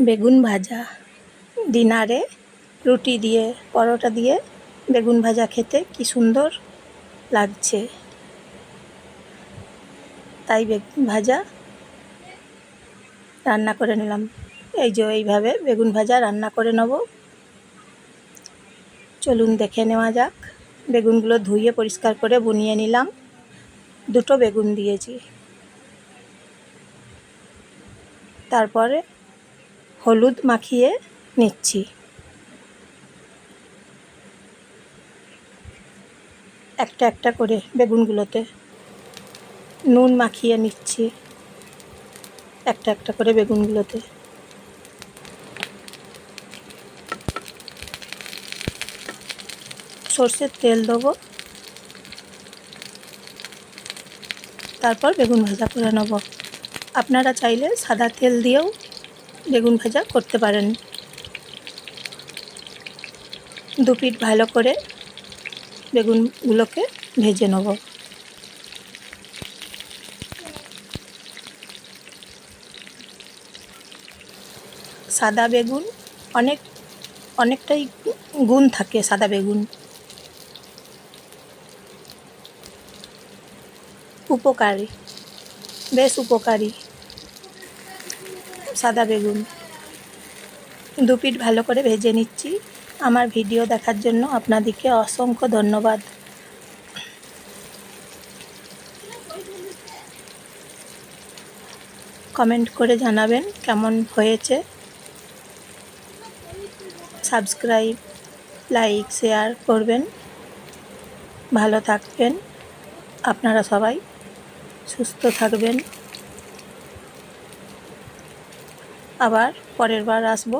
বেগুন ভাজা। ডিনারে রুটি দিয়ে, পরোটা দিয়ে বেগুন ভাজা খেতে কি সুন্দর লাগছে। তাই বেগুন ভাজা রান্না করে নিলাম। এই যে এইভাবে বেগুন ভাজা রান্না করে নেব। চলুন দেখে নেওয়া যাক। বেগুনগুলো ধুয়ে পরিষ্কার করে বুনিয়ে নিলাম। দুটো বেগুন দিয়েছি। তারপরে হলুদ মাখিয়ে নিচ্ছি। একটা একটা করে বেগুনগুলোতে নুন মাখিয়ে নিচ্ছি। একটা একটা করে বেগুনগুলোতে। সর্ষের তেল দেবো। তারপর বেগুন ভাজা করে নেব। আপনারা চাইলে সাদা তেল দিয়েও বেগুন ভাজা করতে পারেন। দু পিঠ ভালো করে বেগুনগুলোকে ভেজে নেব। সাদা বেগুন অনেক, অনেকটাই গুণ থাকে সাদা বেগুন। উপকারী, বেশ উপকারী। সাদা বেগুন। দু পিঠ ভালো করে ভেজে নিচ্ছি। আমার ভিডিও দেখার জন্য আপনাদেরকে অসংখ্য ধন্যবাদ। কমেন্ট করে জানাবেন কেমন হয়েছে। সাবস্ক্রাইব, লাইক, শেয়ার করবেন। ভালো থাকবেন। আপনারা সবাই সুস্থ থাকবেন। আবার পরের বার আসব